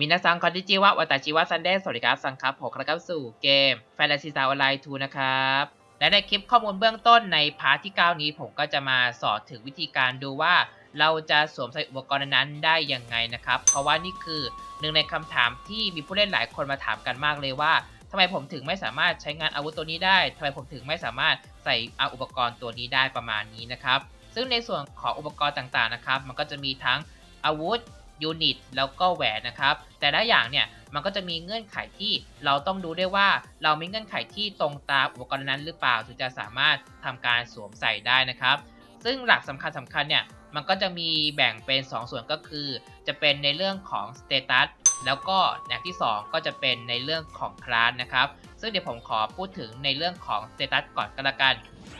มินาซังคอนดิจิวะวาตาจิวะซันเดย์สวัสดีครับสังครับผมกระกับสู่เกม Fantasy Star Online 2นะครับ และในคลิปข้อมูลเบื้องต้นในพาร์ทที่ 9 นี้ผมก็จะมาสอนถึงวิธีการดูว่า เราจะสวมใส่อุปกรณ์นั้นได้ยังไงนะครับ เพราะว่านี่คือหนึ่งในคำถามที่มีผู้เล่นหลายคนมาถามกันมากเลยว่าทำไมผมถึงไม่สามารถใช้งานอาวุธตัวนี้ได้ทำไมผมถึงไม่สามารถใส่อุปกรณ์ตัวนี้ได้ประมาณนี้นะครับ ซึ่งในส่วนของอุปกรณ์ต่างๆนะครับ มันก็จะมีทั้งอาวุธ ยูนิตแล้วก็แหวนนะครับ แต่ละอย่างเนี่ยมันก็จะมีเงื่อนไขที่เราต้องดูด้วยว่าเรามีเงื่อนไขที่ตรงตามอุปกรณ์นั้นหรือเปล่าถึงจะสามารถทำการสวมใส่ได้นะครับ ซึ่งหลักสำคัญสำคัญเนี่ยมันก็จะมีแบ่งเป็น 2 ส่วนก็คือ จะเป็นในเรื่องของสเตตัสแล้วก็อย่างที่ 2 ก็จะเป็นในเรื่องของคลาสนะครับ ซึ่งเดี๋ยวผมขอพูดถึงในเรื่องของสเตตัสก่อนก็แล้วกัน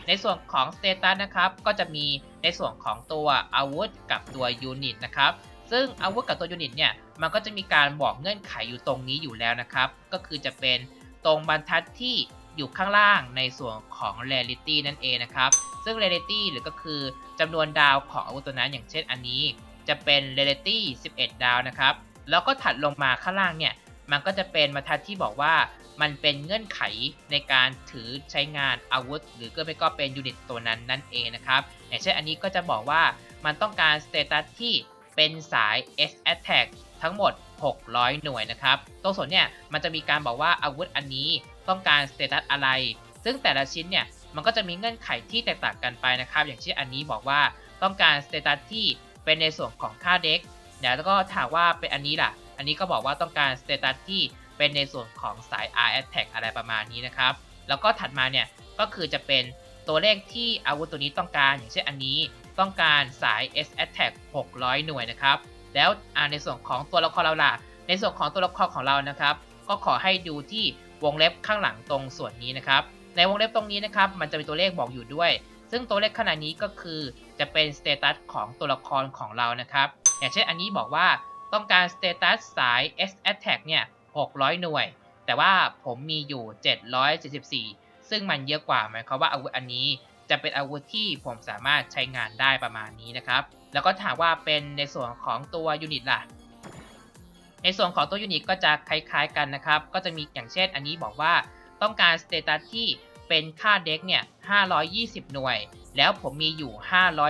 ในส่วนของสเตตัสนะครับ ก็จะมีในส่วนของตัวอาวุธกับตัวยูนิตนะครับ ซึ่งอาวุธกับตัวยูนิตเนี่ยมันก็จะมีการบอกเงื่อนไขอยู่ตรงนี้อยู่แล้วนะครับ ก็คือจะเป็นตรงบรรทัดที่อยู่ข้างล่างในส่วนของ rarity นั่นเองนะครับ ซึ่ง rarity หรือก็คือจำนวนดาวของอาวุธตัวนั้นอย่างเช่นอันนี้ จะเป็น rarity 11 ดาวนะครับ แล้วก็ถัดลงมาข้างล่างเนี่ยมันก็จะเป็นบรรทัดที่บอกว่ามันเป็นเงื่อนไขในการถือใช้งานอาวุธ หรือก็ไม่ก็เป็นยูนิตตัวนั้นนั่นเองนะครับอย่างเช่นอันนี้ก็จะบอกว่ามันต้องการสเตตัสที่ เป็นสาย S Attack ทั้งหมด 600 หน่วยนะครับ ตรงส่วนเนี่ยมันจะมีการบอกว่าอาวุธอันนี้ต้องการสเตตัสอะไร ซึ่งแต่ละชิ้นเนี่ยมันก็จะมีเงื่อนไขที่แตกต่างกันไปนะครับ อย่างเช่นอันนี้บอกว่าต้องการสเตตัสที่เป็นในส่วนของค่าเด็กเดี๋ยวแล้วก็ถามว่าเป็นอันนี้ล่ะ อันนี้ก็บอกว่าต้องการสเตตัสที่เป็นในส่วนของสาย R Attack อะไรประมาณนี้นะครับ แล้วก็ถัดมาเนี่ยก็คือจะเป็นตัวเลขที่อาวุธตัวนี้ต้องการ อย่างเช่นอันนี้ ต้องการสาย S Attack 600 หน่วยนะครับ แล้วในส่วนของตัวละครเราล่ะ ในส่วนของตัวละครของเรานะครับ ก็ขอให้ดูที่วงเล็บข้างหลังตรงส่วนนี้นะครับ ในวงเล็บตรงนี้นะครับ มันจะมีตัวเลขบอกอยู่ด้วย ซึ่งตัวเลขขนาดนี้ก็คือจะเป็นสเตตัสของตัวละครของเรานะครับ อย่างเช่นอันนี้บอกว่าต้องการสเตตัสสาย S Attack เนี่ย 600 หน่วย แต่ว่าผมมีอยู่ 774 ซึ่งมันเยอะกว่าหมายความว่าอาวุธอันนี้ จะเป็นอาวุธที่ผมสามารถใช้งานได้ประมาณนี้นะครับ แล้วก็ถามว่าเป็นในส่วนของตัวยูนิตล่ะ ในส่วนของตัวยูนิตก็จะคล้ายๆกันนะครับ ก็จะมีอย่างเช่นอันนี้บอกว่าต้องการสเตตัสที่เป็นค่าเด็กเนี่ย 520 หน่วย แล้วผมมีอยู่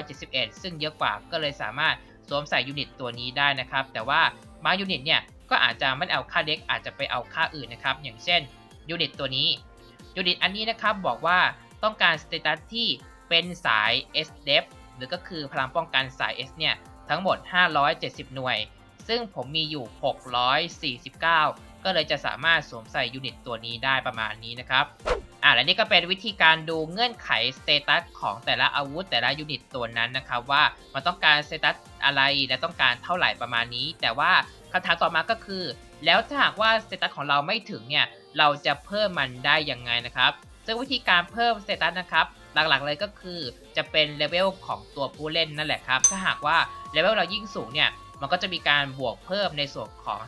571 ซึ่งเยอะกว่า ก็เลยสามารถสวมใส่ยูนิตตัวนี้ได้นะครับ แต่ว่าบางยูนิตเนี่ย ก็อาจจะไม่เอาค่าเด็กอาจจะไปเอาค่าอื่นนะครับ อย่างเช่นยูนิตตัวนี้ยูนิตอันนี้นะครับบอกว่า ต้องการสเตตัสที่เป็นสาย S d e f หรือก็คือพลังป้องกันสาย S เนี่ย ทั้งหมด 570 หน่วย ซึ่งผมมีอยู่ 649 ก็เลยจะสามารถสวมใส่ยูนิตตัวนี้ได้ประมาณนี้นะครับ อ่าและนี่ก็เป็นวิธีการดูเงื่อนไขสเตตัสของแต่ละอาวุธแต่ละยูนิตตัวนั้นนะครับ ว่ามันต้องการสเตตัสอะไรและต้องการเท่าไหร่ประมาณนี้ แต่ว่าคำถามต่อมาก็คือ แล้วถ้าหากว่าสเตตัสของเราไม่ถึงเนี่ยเราจะเพิ่มมันได้ยังไงนะครับ ซึ่งวิธีการเพิ่มสเตตัสนะครับหลักๆเลยก็คือจะเป็นเลเวลของตัวผู้เล่นนั่นแหละครับ ถ้าหากว่าเลเวลเรายิ่งสูงเนี่ยมันก็จะมีการบวกเพิ่มในส่วนของ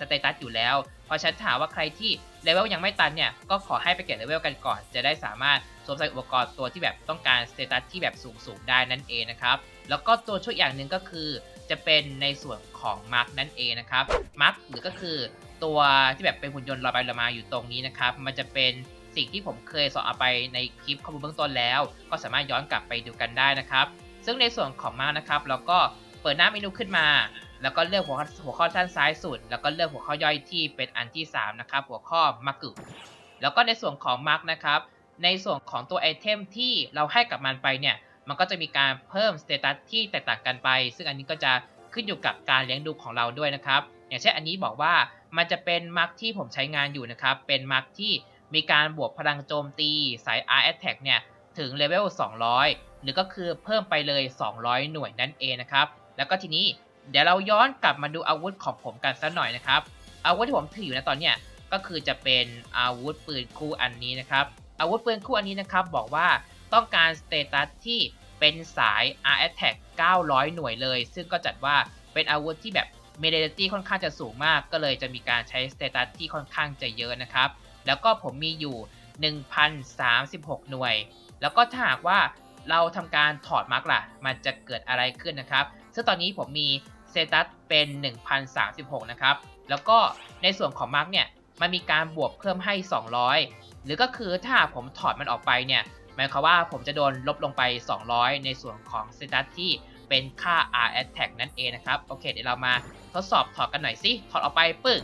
สเตตัสอยู่แล้ว เพราะฉันถามว่าใครที่เลเวลยังไม่ตันเนี่ยก็ขอให้ไปเก็บเลเวลกันก่อน จะได้สามารถสวมใส่อุปกรณ์ตัวที่แบบต้องการสเตตัสที่แบบสูงๆได้นั่นเองนะครับ แล้วก็ตัวช่วยอย่างหนึ่งก็คือจะเป็นในส่วนของมาร์กนั่นเองนะครับมาร์กหรือก็คือตัวที่แบบเป็นหุ่นยนต์ลอยไปลอยมาอยู่ตรงนี้นะครับ มันจะเป็น สิ่งที่ผมเคยสอนเอาไปในคลิปข้อมูลเบื้องต้นแล้ว ก็สามารถย้อนกลับไปดูกันได้นะครับ ซึ่งในส่วนของมาร์นะครับ เราก็เปิดหน้าเมนูขึ้นมา แล้วก็เลือกหัวข้อหัวข้อด้านซ้ายสุด แล้วก็เลือกหัวข้อย่อยที่เป็นอันที่ 3 นะครับ หัวข้อมากุแล้วก็ในส่วนของมาร์กนะครับ ในส่วนของตัวไอเทมที่เราให้กับมันไปเนี่ย มันก็จะมีการเพิ่มสเตตัสที่แตกต่างกันไป ซึ่งอันนี้ก็จะขึ้นอยู่กับการเลี้ยงดูของเราด้วยนะครับ อย่างเช่นอันนี้บอกว่ามันจะเป็นมาร์กที่ผมใช้งานอยู่นะครับ เป็นมาร์กที่ มีการบวกพลังโจมตีสาย R Attack เนี่ยถึงเลเวล 200 หรือก็คือเพิ่มไปเลย 200 หน่วยนั่นเองนะครับ แล้วก็ทีนี้เดี๋ยวเราย้อนกลับมาดูอาวุธของผมกันสักหน่อยนะครับ อาวุธที่ผมถืออยู่ในตอนเนี้ยก็คือจะเป็นอาวุธปืนคู่อันนี้นะครับ อาวุธปืนคู่อันนี้นะครับบอกว่าต้องการสเตตัสที่เป็นสาย R Attack 900 หน่วยเลย ซึ่งก็จัดว่าเป็นอาวุธที่แบบเมเดลิตี้ค่อนข้างจะสูงมาก ก็เลยจะมีการใช้สเตตัสที่ค่อนข้างจะเยอะนะครับ แล้วก็ผมมีอยู่ 1,036 หน่วย แล้วก็ถ้าหากว่าเราทำการถอดมาร์กล่ะ มันจะเกิดอะไรขึ้นนะครับ ซึ่งตอนนี้ผมมีสเตตัสเป็น 1,036 นะครับ แล้วก็ในส่วนของมาร์กเนี่ย มันมีการบวกเพิ่มให้ 200 หรือก็คือถ้าผมถอดมันออกไปเนี่ย หมายความว่าผมจะโดนลบลงไป 200 ในส่วนของสเตตัสที่เป็นค่า R attack นั่นเองนะครับ โอเค เดี๋ยวเรามาทดสอบถอดกันหน่อยสิ ถอดออกไปปึ้ง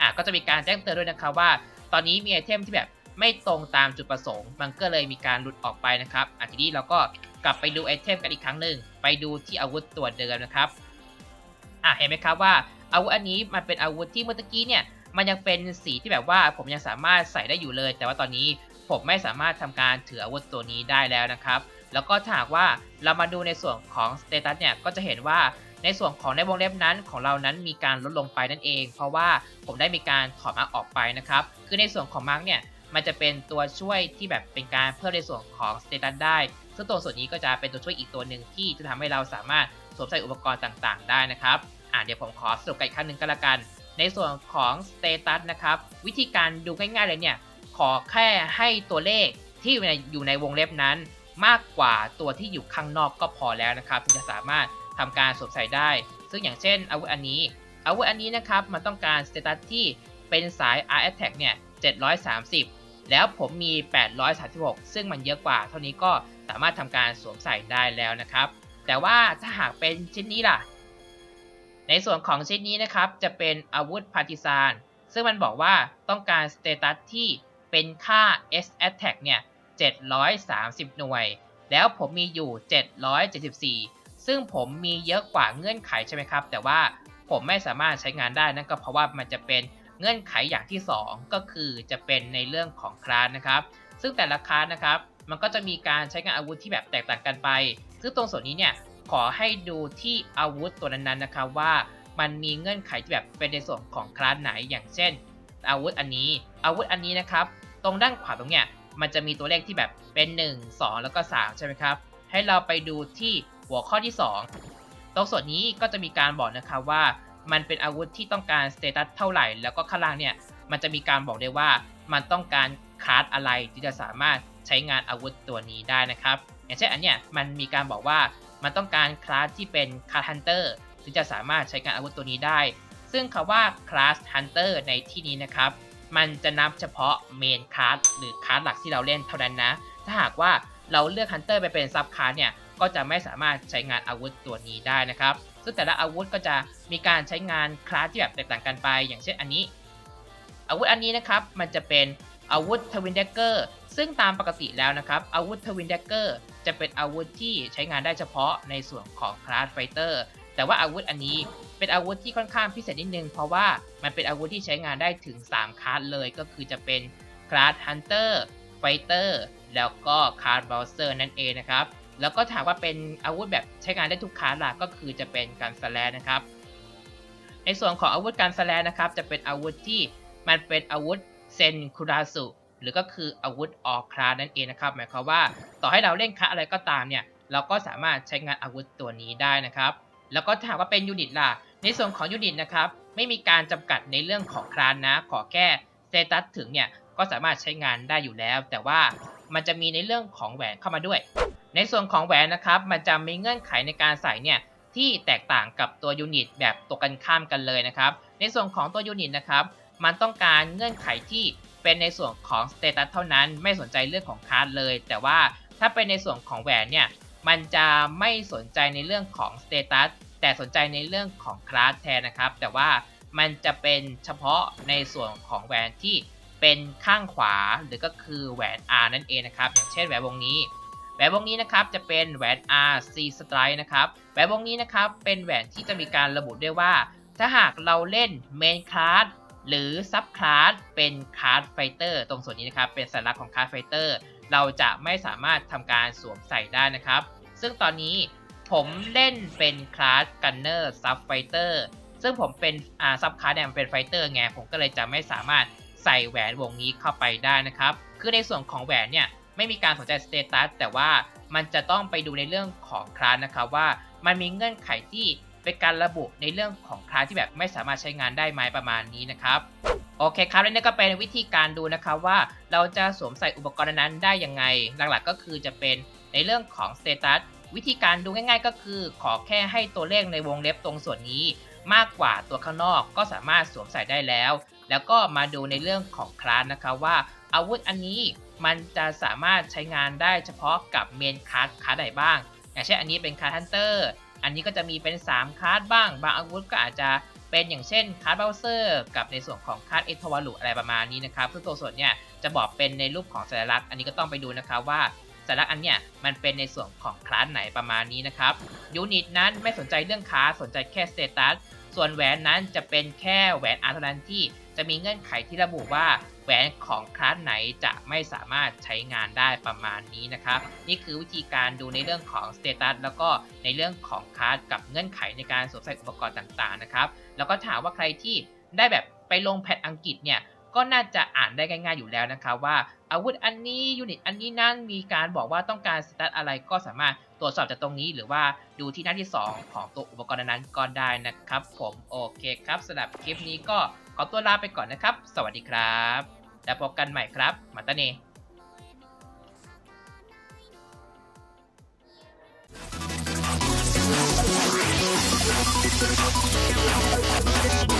อะก็จะมีการแจ้งเตือนด้วยนะครับว่า ตอนนี้มีไอเทมที่แบบไม่ตรงตามจุดประสงค์ มันก็เลยมีการหลุดออกไปนะครับอะทีนี้เราก็กลับไปดูไอเทมกันอีกครั้งหนึ่งไปดูที่อาวุธตัวเดิมนะครับอะเห็นไหมครับว่าอาวุธอันนี้มันเป็นอาวุธที่เมื่อกี้เนี่ยมันยังเป็นสีที่แบบว่าผมยังสามารถใส่ได้อยู่เลย แต่ว่าตอนนี้ผมไม่สามารถทำการถืออาวุธตัวนี้ได้แล้วนะครับ แล้วก็ถ้าหากว่าเรามาดูในส่วนของสเตตัสเนี่ยก็จะเห็นว่า ในส่วนของในวงเล็บนั้นของเรานั้นมีการลดลงไปนั่นเอง เพราะว่าผมได้มีการถอดมาร์กออกไปนะครับ คือในส่วนของมาร์กเนี่ยมันจะเป็นตัวช่วยที่แบบเป็นการเพิ่มในส่วนของสเตตัสได้ ซึ่งตัวส่วนนี้ก็จะเป็นตัวช่วยอีกตัวหนึ่งที่จะทำให้เราสามารถสวมใส่อุปกรณ์ต่างๆ ได้นะครับอ่าเดี๋ยวผมขอสรุปกันอีกครั้งหนึ่งก็แล้วกัน ในส่วนของสเตตัสนะครับวิธีการดูง่ายๆเลยเนี่ยขอแค่ให้ตัวเลขที่อยู่ในวงเล็บนั้น มากกว่าตัวที่อยู่ข้างนอกก็พอแล้วนะครับถึงจะสามารถ ทำการสวมใส่ได้ ซึ่งอย่างเช่นอาวุธอันนี้ อาวุธอันนี้นะครับมันต้องการสเตตัสที่เป็นสาย R Attack เนี่ย 730 แล้วผมมี 836 ซึ่งมันเยอะกว่า เท่านี้ก็สามารถทำการสวมใส่ได้แล้วนะครับ แต่ว่าถ้าหากเป็นชิ้นนี้ล่ะ ในส่วนของชิ้นนี้นะครับจะเป็นอาวุธพาร์ติซานซึ่งมันบอกว่าต้องการสเตตัสที่เป็นค่า S Attack เนี่ย730 หน่วย แล้วผมมีอยู่ 774 ซึ่งผมมีเยอะกว่าเงื่อนไขใช่ไหมครับ แต่ว่าผมไม่สามารถใช้งานได้นั่นก็เพราะว่ามันจะเป็นเงื่อนไขอย่างที่ 2 ก็คือจะเป็นในเรื่องของคลาสนะครับ ซึ่งแต่ละคลาสนะครับ มันก็จะมีการใช้งานอาวุธที่แบบแตกต่างกันไป ซึ่งตรงส่วนนี้เนี่ยขอให้ดูที่อาวุธตัวนั้นๆนะครับว่ามันมีเงื่อนไขที่แบบเป็นในส่วนของคลาสไหนอย่างเช่น อาวุธอันนี้ อาวุธอันนี้นะครับ ตรงด้านขวาตรงเนี้ยมันจะมีตัวเลขที่แบบเป็น 1 2 แล้วก็ 3 ใช่ไหมครับ ให้เราไปดูที่ หัวข้อที่ 2 ตรงส่วนนี้ก็จะมีการบอกนะครับว่า มันเป็นอาวุธที่ต้องการสเตตัสเท่าไหร่ แล้วก็ข้างล่างเนี่ยมันจะมีการบอกได้ว่ามันต้องการคลาสอะไรที่จะสามารถใช้งานอาวุธตัวนี้ได้นะครับ อย่างเช่นอันเนี้ยมันมีการบอกว่ามันต้องการคลาสที่เป็นคลาสฮันเตอร์ถึงจะสามารถใช้งานอาวุธตัวนี้ได้ ซึ่งคาว่าคลาสฮันเตอร์ในที่นี้นะครับมันจะนับเฉพาะเมนคลาสหรือคลาสหลักที่เราเล่นเท่านั้นนะ ถ้าหากว่าเราเลือกฮันเตอร์ไปเป็นซับคลาสเนี่ย ก็จะไม่สามารถใช้งานอาวุธตัวนี้ได้นะครับ ซึ่งแต่ละอาวุธก็จะมีการใช้งานคลาสที่แบบแตกต่างกันไป อย่างเช่นอันนี้ อาวุธอันนี้นะครับมันจะเป็นอาวุธทวินเดกเกอร์ซึ่งตามปกติแล้วนะครับ อาวุธทวินเดกเกอร์จะเป็นอาวุธที่ใช้งานได้เฉพาะในส่วนของคลาสไฟเตอร์แต่ว่าอาวุธอันนี้เป็นอาวุธที่ค่อนข้างพิเศษนิดนึง เพราะว่ามันเป็นอาวุธที่ใช้งานได้ถึง 3 คลาสเลยก็คือจะเป็นคลาสฮันเตอร์ไฟเตอร์แล้วก็คลาสบอลเซอร์นั่นเองนะครับ แล้วก็ถามว่าเป็นอาวุธแบบใช้งานได้ทุกคลาสล่ะก็คือจะเป็นการสแลนนะครับ ในส่วนของอาวุธการสแลนนะครับ จะเป็นอาวุธที่มันเป็นอาวุธเซนคุราสุหรือก็คืออาวุธออกคลาสนั่นเองนะครับ หมายความว่าต่อให้เราเล่นคลาสอะไรก็ตามเนี่ยเราก็สามารถใช้งานอาวุธตัวนี้ได้นะครับ แล้วก็ถามว่าเป็นยูนิตล่ะ ในส่วนของยูนิตนะครับ ไม่มีการจำกัดในเรื่องของคลาสนะ ขอแค่เตตัสถึงเนี่ยก็สามารถใช้งานได้อยู่แล้ว แต่ว่ามันจะมีในเรื่องของแหวนเข้ามาด้วย ในส่วนของแหวนนะครับมันจะมีเงื่อนไขในการใส่เนี่ยที่แตกต่างกับตัวยูนิตแบบตรงกันข้ามกันเลยนะครับ ในส่วนของตัวยูนิตนะครับมันต้องการเงื่อนไขที่เป็นในส่วนของสเตตัสเท่านั้นไม่สนใจเรื่องของคลาสเลย แต่ว่าถ้าเป็นในส่วนของแหวนเนี่ยมันจะไม่สนใจในเรื่องของสเตตัสแต่สนใจในเรื่องของคลาสแทนนะครับ แต่ว่ามันจะเป็นเฉพาะในส่วนของแหวนที่เป็นข้างขวาหรือก็คือแหวน R นั่นเองนะครับ อย่างเช่นแหวนวงนี้ แหวนวงนี้นะครับจะเป็นแหวน R C Strike นะครับแหวนวงนี้นะครับเป็นแหวนที่จะมีการระบุด้วยว่า ถ้าหากเราเล่น Main Class หรือ Sub Class เป็นค a า d ไฟเตอร์ตรงส่วนนี้นะครับเป็นสัญลักษณ์ของค a า d ไฟเตอร์เราจะไม่สามารถทำการสวมใส่ได้นะครับ ซึ่งตอนนี้ผมเล่นเป็นคลาสกันเนอร์ซับไฟเตอร์ซึ่งผมเป็นอ่าซับคลาสเนี่ยเป็นไฟเตอร์ไงผมก็เลยจะไม่สามารถใส่แหวนวงนี้เข้าไปได้นะครับ คือในส่วนของแหวนเนี่ย ไม่มีการสนใจสเตตัสแต่ว่ามันจะต้องไปดูในเรื่องของคลาสนะครับว่ามันมีเงื่อนไขที่เป็นการระบุในเรื่องของคลาสที่แบบไม่สามารถใช้งานได้ไหมประมาณนี้นะครับโอเคครับและนี่ก็เป็นวิธีการดูนะครับว่าเราจะสวมใส่อุปกรณ์นั้นได้ยังไง หลักๆก็คือจะเป็นในเรื่องของสเตตัสวิธีการดูง่าย ๆ ก็คือ ขอแค่ให้ตัวเลขในวงเล็บตรงส่วนนี้ มากกว่าตัวข้างนอกก็สามารถสวมใส่ได้แล้ว แล้วก็มาดูในเรื่องของคลาสนะคะว่าอาวุธอันนี้ มันจะสามารถใช้งานได้เฉพาะกับเมนคลาสคลาสไหนบ้าง อย่างเช่นอันนี้เป็นคลาสฮันเตอร์อันนี้ก็จะมีเป็น 3คลาสบ้าง บางอาวุธก็อาจจะเป็นอย่างเช่นคลาสเบลเซอร์กับในส่วนของคลาสเอทวารุอะไรประมาณนี้นะครับซึ่งตัวส่วนเนี่ยจะบอกเป็นในรูปของสัญลักษณ์ อันนี้ก็ต้องไปดูนะครับว่าสัญลักษณ์อันเนี้ยมันเป็นในส่วนของคลาสไหนประมาณนี้นะครับยูนิตนั้นไม่สนใจเรื่องคลาสสนใจแค่สเตตัสส่วนแหวนนั้นจะเป็นแค่แหวนอาร์เท่านั้นที่จะมีเงื่อนไขที่ระบุว่า แหวนของคลาสไหนจะไม่สามารถใช้งานได้ประมาณนี้นะครับ นี่คือวิธีการดูในเรื่องของสเตตัสแล้วก็ในเรื่องของคลาสกับเงื่อนไขในการสวมใส่อุปกรณ์ต่างๆนะครับ แล้วก็ถามว่าใครที่ได้แบบไปลงแพทอังกฤษเนี่ยก็น่าจะอ่านได้ง่ายๆอยู่แล้วนะครับว่าอาวุธอันนี้ยูนิตอันนี้นั่นมีการบอกว่าต้องการสเตตัสอะไรก็สามารถตรวจสอบจากตรงนี้หรือว่าดูที่หน้าที่ 2 ของตัวอุปกรณ์นั้นก็ได้นะครับ ผมโอเคครับสำหรับคลิปนี้ก็ขอตัวลาไปก่อนนะครับ สวัสดีครับ แล้วพบกันใหม่ครับ มาตาเน Thank